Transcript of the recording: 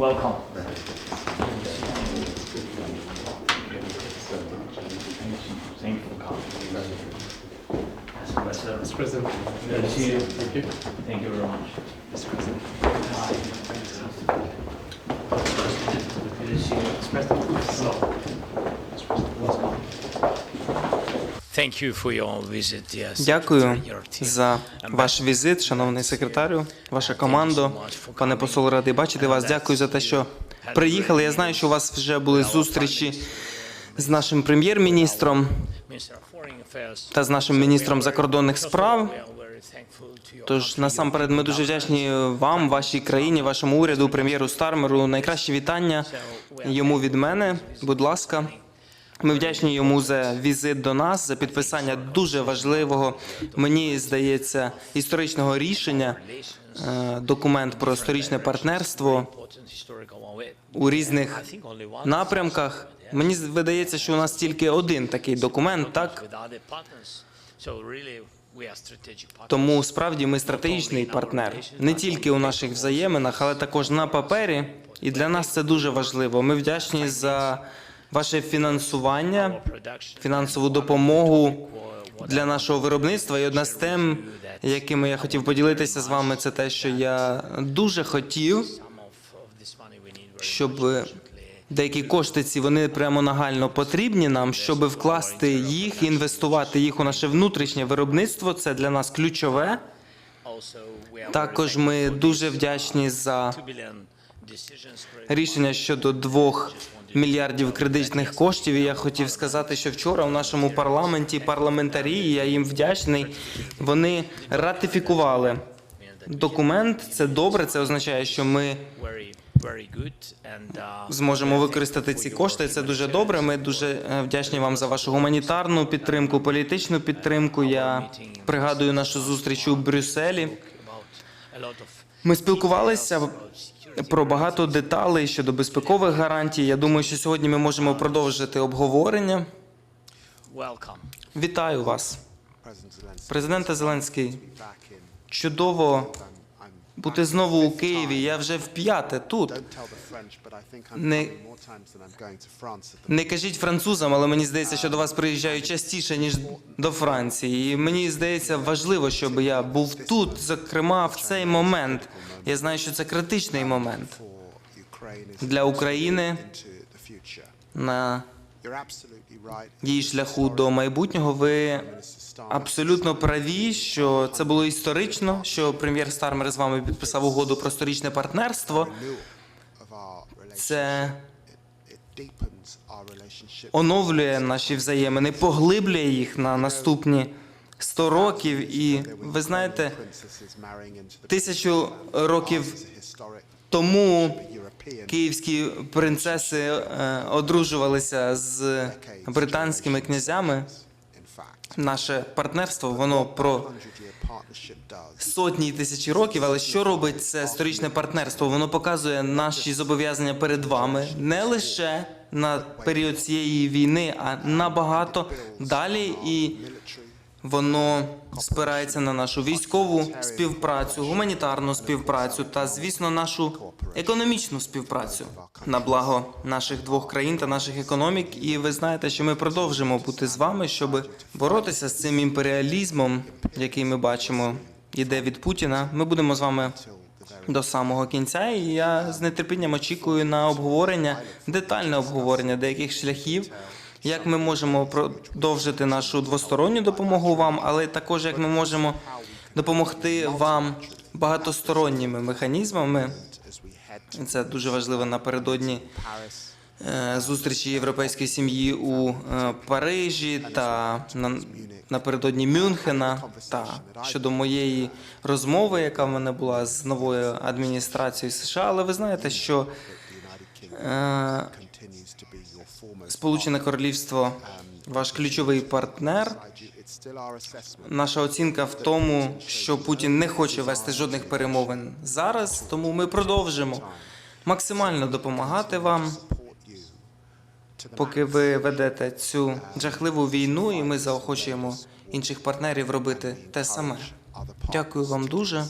Welcome. Thank you for coming. Service. Mr. President. You. Thank you. Thank you very much. Mr. President. You. Mr. President. Дякую за ваш візит, шановний секретарю, ваша команда, пане посол, радий бачити вас. Дякую за те, що приїхали. Я знаю, що у вас вже були зустрічі з нашим прем'єр-міністром та з нашим міністром закордонних справ. Тож насамперед ми дуже вдячні вам, вашій країні, вашому уряду, прем'єру Стармеру. Найкращі вітання йому від мене. Будь ласка. Ми вдячні йому за візит до нас, за підписання дуже важливого, мені здається, історичного рішення. е, Документ про історичне партнерство у різних напрямках. Мені видається, що у нас тільки один такий документ, так. Тому справді ми стратегічний партнер не тільки у наших взаєминах, але також на папері. І для нас це дуже важливо. Ми вдячні за ваше фінансування, фінансову допомогу для нашого виробництва. І одна з тем, якими я хотів поділитися з вами, це те, що я дуже хотів, щоб деякі кошти ці вони прямо нагально потрібні нам, щоб вкласти їх, інвестувати їх у наше внутрішнє виробництво. Це для нас ключове. Також ми дуже вдячні за 2 billion decisions for рішення щодо двох мільярдів кредитних коштів. І я хотів сказати, що вчора у нашому парламенті парламентарі, я їм вдячний. Вони ратифікували документ. Це добре. Це означає, що ми зможемо використати ці кошти. Це дуже добре. Ми дуже е, вдячні вам за вашу гуманітарну підтримку, політичну підтримку. Я пригадую нашу зустріч у Брюсселі. Ми спілкувалися про багато деталей щодо безпекових гарантій. Я думаю, що сьогодні ми можемо продовжити обговорення. Вітаю вас, президенте Зеленський. Чудово бути знову у Києві. Я вже вп'яте тут. the Не кажіть французам, але мені здається, що до вас приїжджаю частіше ніж до Франції. І мені здається важливо, щоб я був тут, зокрема в цей момент. Я знаю, що це критичний момент для України на. Її шляху до майбутнього. Ви абсолютно праві, що це було історично, що прем'єр Стармер з вами підписав угоду про сторічне партнерство. Це оновлює наші взаємини, поглиблює їх на наступні 100 років. І ви знаєте, тисячу років тому київські принцеси е, одружувалися з британськими князями. Наше партнерство воно про 100-year partnership does сотні тисячі років. Але що робить це історичне партнерство? Воно показує наші зобов'язання перед вами не лише на період цієї війни, а набагато далі. І воно спирається на нашу військову співпрацю, гуманітарну співпрацю та, звісно, нашу економічну співпрацю на благо наших двох країн та наших економік. І ви знаєте, що ми продовжимо бути з вами, щоб боротися з цим імперіалізмом, який ми бачимо, іде від Путіна. Ми будемо з вами до самого кінця. І я з нетерпінням очікую на обговорення, детальне обговорення деяких шляхів. Як ми можемо продовжити нашу двосторонню допомогу вам, але також як ми можемо допомогти вам багатосторонніми механізмами. Це дуже важливо напередодні е, зустрічі європейської сім'ї у е, Парижі та напередодні Мюнхена та щодо моєї розмови, яка в мене була з новою адміністрацією США. Але ви знаєте, що Сполучене Королівство ваш ключовий партнер. Наша оцінка в тому, що Путін не хоче вести жодних перемовин зараз, тому ми продовжимо максимально допомагати вам, поки ви ведете цю жахливу війну, і ми заохочуємо інших партнерів робити те саме. Дякую вам дуже.